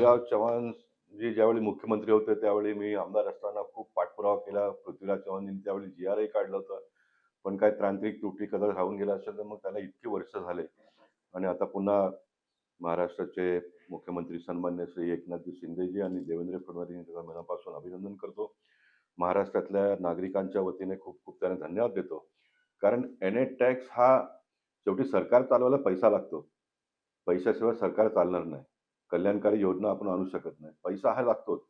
पृथ्वीराज चव्हाण जे ज्यावेळी मुख्यमंत्री होते त्यावेळी मी आमदार असताना खूप पाठपुरावा केला. पृथ्वीराज चव्हाण त्यावेळी जी आर आय काढलं होतं. पण काय तांत्रिक त्रुटी कदा राहून गेला असेल तर मग त्याला इतकी वर्ष झाले. आणि आता पुन्हा महाराष्ट्राचे मुख्यमंत्री सन्मान्य श्री एकनाथजी शिंदेजी आणि देवेंद्र फडणवीस यांचं मनापासून अभिनंदन करतो. महाराष्ट्रातल्या नागरिकांच्या वतीने खूप खूप त्यांना धन्यवाद देतो. कारण एन एड टॅक्स हा शेवटी सरकार चालवायला पैसा लागतो. पैशाशिवाय सरकार चालणार नाही. कल्याणकारी योजना आपण आणू शकत नाही. पैसा हा लागतोच.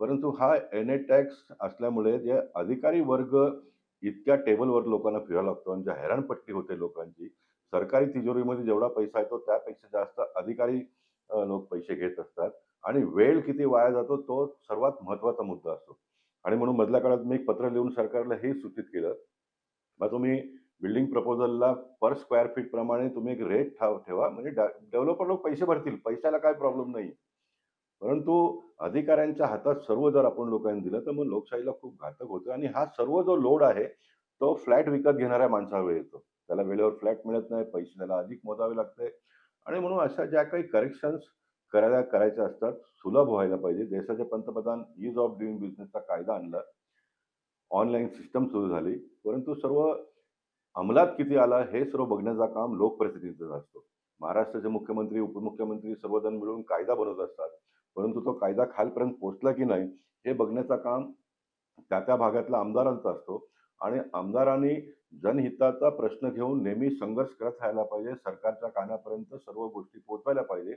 परंतु हा एन ए टॅक्स असल्यामुळे जे अधिकारी वर्ग इतक्या टेबलवर लोकांना फिरावा लागतो आणि ज्या हैराणपट्टी होते लोकांची सरकारी तिजोरीमध्ये जेवढा पैसा येतो त्यापेक्षा जास्त अधिकारी लोक पैसे घेत असतात आणि वेळ किती वाया जातो तो सर्वात महत्त्वाचा मुद्दा असतो. आणि म्हणून मधल्या काळात मी एक पत्र लिहून सरकारला हे सूचित केलं. मग तुम्ही बिल्डिंग प्रपोजलला पर स्क्वेअर फीट प्रमाणे तुम्ही एक रेट ठाव ठेवा. म्हणजे डेव्हलपर लोक पैसे भरतील. पैशाला काय प्रॉब्लेम नाही. परंतु अधिकाऱ्यांच्या हातात सर्व जर आपण लोकांनी दिलं तर मग लोकशाहीला खूप घातक होतं. आणि हा सर्व जो लोड आहे तो फ्लॅट विकत घेणाऱ्या माणसावर येतो. त्याला वेळेवर फ्लॅट मिळत नाही पैसे त्याला अधिक मोजावे लागते. आणि म्हणून अशा ज्या काही करेक्शन्स करायला करायच्या असतात सुलभ व्हायला पाहिजे. देशाचे पंतप्रधान ईज ऑफ डुईंग बिझनेसचा कायदा आणला. ऑनलाईन सिस्टम सुरू झाली. परंतु सर्व अंमलात किती आला हे सर्व बघण्याचा काम लोकप्रतिनिधीचा असतो. महाराष्ट्राचे मुख्यमंत्री उपमुख्यमंत्री सर्वजण मिळून कायदा बनवत असतात. परंतु तो कायदा खालपर्यंत पोहोचला की नाही हे बघण्याचा काम त्या त्या भागातल्या आमदारांचा असतो. आणि आमदारांनी जनहिताचा प्रश्न घेऊन नेहमी संघर्ष करत राहायला पाहिजे सरकारच्या कानापर्यंत सर्व गोष्टी पोहोचवायला पाहिजे.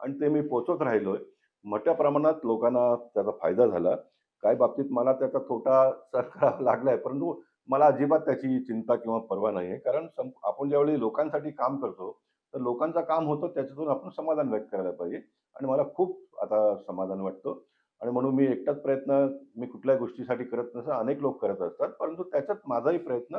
आणि ते मी पोचत राहिलोय. मोठ्या प्रमाणात लोकांना त्याचा फायदा झाला. काही बाबतीत मला त्याचा तोटा सरकार लागलाय परंतु मला अजिबात त्याची चिंता किंवा पर्वा नाही आहे कारण सं आपण ज्यावेळी लोकांसाठी काम करतो तर लोकांचं काम होतं त्याच्यातून आपण समाधान व्यक्त करायला पाहिजे. आणि मला खूप आता समाधान वाटतं. आणि म्हणून मी एकटाच प्रयत्न मी कुठल्याही गोष्टीसाठी करत नसं अनेक लोक करत असतात. परंतु त्याच्यात माझाही प्रयत्न